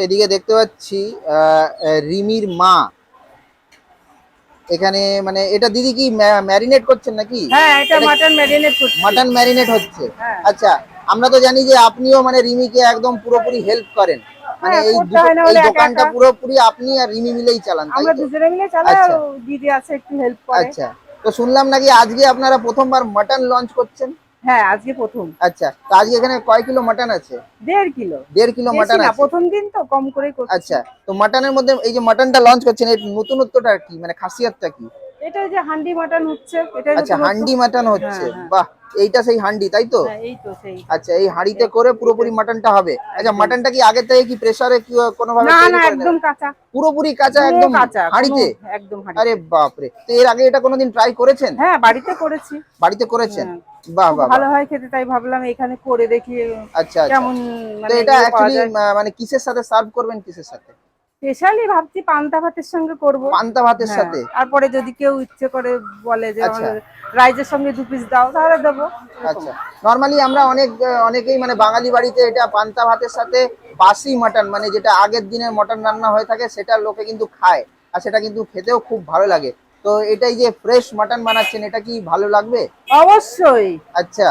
এদিকে দেখতে পাচ্ছি রিমির মা। এখানে মানে এটা দিদি কি ম্যারিনেট করছেন নাকি? হ্যাঁ এটা মাটন ম্যারিনেট করছি। মাটন ম্যারিনেট হচ্ছে। হ্যাঁ। আচ্ছা আমরা তো জানি যে আপনিও মানে রিমিকে একদম পুরোপুরি হেল্প করেন। মানে হ্যাঁ, এই দুটো- এই দোকানটা পুরোপুরি আপনি আর রিমি মিলেই চালান আমরা দুজনে মিলে চালাই আচ্ছা। দিদি আছে একটু হেল্প করে। আচ্ছা তো শুনলাম নাকি আজকে আপনারা প্রথমবার মাটন লঞ্চ করছেন? হ্যাঁ আজকে প্রথম। আচ্ছা তো আজকে এখানে কয় কিলো মাটন আছে? দেড় কিলো। দেড় কিলো মটন আছে। প্রথম দিন তো কম করে আচ্ছা তো মাটনের মধ্যে এই যে মাটনটা লঞ্চ করছেন এই নতুনত্বটা কি? মানে খাসিয়াতটা কি? এটা যে হান্ডি মাটন হচ্ছে এটা আচ্ছা হান্ডি মাটন হচ্ছে। হ্যাঁ, হ্যাঁ। বাহ এইটা সেই হান্ডি তাই তো? এই তো সেই। আচ্ছা এই হাঁড়িতে করে পুরোপুরি মাটনটা হবে। আচ্ছা মাটনটা কি আগে থেকে কি প্রেসারে কি কোনো ভাবে না না একদম কাঁচা। পুরোপুরি কাঁচা একদম কাঁচা হাঁড়িতে? একদম হাঁড়ি আরে বাপরে তো এর আগে এটা কোনোদিন ট্রাই করেছেন? হ্যাঁ বাড়িতে করেছি। বাড়িতে করেছেন? হ্যাঁ। বাহ বাহ ভালো হয় খেতে তাই ভাবলাম এখানে করে দেখি আচ্ছা আচ্ছা। কেমন মানে এটা ইয়ে অ্যাকচুয়ালি মানে কিসের সাথে সার্ভ করবেন কিসের সাথে? স্পেশালি ভাবছি পান্তা ভাতের সঙ্গে করব। পান্তা ভাতের সাথে? তারপরে যদি কেউ ইচ্ছে করে বলে যে আচ্ছা। রাইজের সঙ্গে দু পিস দাও তাহলে দেবো। আচ্ছা। নর্মালি আমরা অনেক অনেকেই মানে বাঙালি বাড়িতে এটা পান্তা ভাতের সাথে বাসি মাটন মানে যেটা আগের দিনের মটন রান্না হয়ে থাকে সেটা লোকে কিন্তু খায়। আর সেটা কিন্তু খেতেও খুব ভালো লাগে। তো এটাই যে ফ্রেশ মাটন বানাচ্ছেন এটা কি ভালো লাগবে? অবশ্যই। আচ্ছা।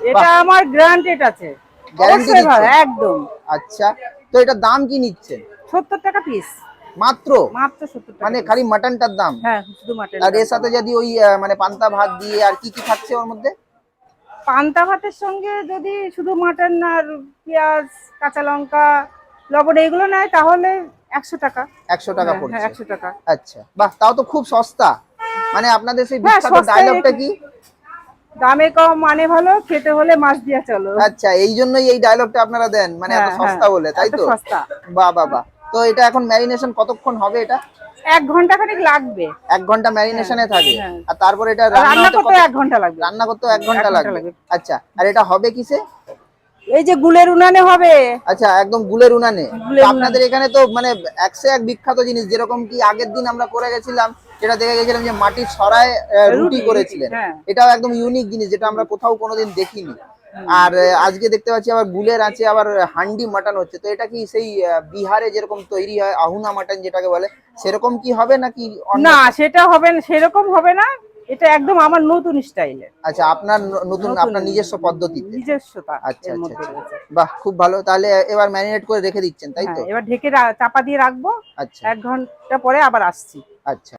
এটা আমার গ্রান্টেড আছে। দিচ্ছে? একদম। আচ্ছা। তো এটা দাম কি নিচ্ছেন? সত্তর টাকা পিস মাত্র? মাত্র সত্তর টাকা মানে খালি মাটনটার দাম? হ্যাঁ শুধু মাটন আর এর সাথে যদি ওই মানে পান্তা ভাত দিয়ে আর কি কি থাকছে ওর মধ্যে? পান্তা ভাতের সঙ্গে যদি শুধু মাটন আর পেঁয়াজ কাঁচা লঙ্কা লবণ এগুলো নেয় তাহলে একশো টাকা। একশো টাকা হ্যাঁ, হ্যাঁ পড়ছে। একশো টাকা। আচ্ছা। বাহ তাও তো খুব সস্তা। মানে আপনাদের সেই হ্যাঁ, বিখ্যাত ডায়লগটা কি? দামে কম মানে ভালো খেতে হলে মাছ দিয়া চলো। আচ্ছা এই জন্যই এই ডায়লগটা আপনারা দেন। মানে এত সস্তা বলে তাই তো? সস্তা। বাহ বাহ বাহ। তো এটা এখন ম্যারিনেশন কতক্ষণ হবে এটা? এক ঘণ্টা খানিক লাগবে। এক ঘণ্টা ম্যারিনেশনে থাকে। হ্যাঁ। আর তারপর এটা রান্না করতে এক ঘণ্টা লাগবে। রান্না করতে এক ঘণ্টা লাগবে। আচ্ছা আর এটা হবে কিসে? এই যে গুলের উনানে হবে। আচ্ছা একদম গুলের উনানে। আপনাদের এখানে তো মানে একশো এক বিখ্যাত জিনিস যেরকম কি আগের দিন আমরা করে গেছিলাম যেটা দেখে গেছিলাম যে মাটির সরায় রুটি রুটি, করেছিলেন। হ্যাঁ। এটাও একদম ইউনিক জিনিস যেটা আমরা কোথাও কোনোদিন দেখিনি। আর আজকে দেখতে পাচ্ছি আবার গুলের আছে আবার হান্ডি মাটন হচ্ছে। তো এটা কি সেই বিহারে যেরকম তৈরি হয় আহুনা মাটন যেটাকে বলে সেরকম কি হবে নাকি না সেটা হবে না সেরকম হবে না। এটা একদম আমার নতুন স্টাইলে। আচ্ছা আপনার নতুন আপনার নিজস্ব পদ্ধতিতে। নিজস্বতা আচ্ছা আচ্ছা আচ্ছা। বাহ খুব ভালো। তাহলে এবার ম্যারিনেট করে রেখে দিচ্ছেন তাই তো? হ্যাঁ, এবার ঢেকে চাপা দিয়ে রাখব। আচ্ছা। এক ঘণ্টা পরে আবার আসছি। আচ্ছা।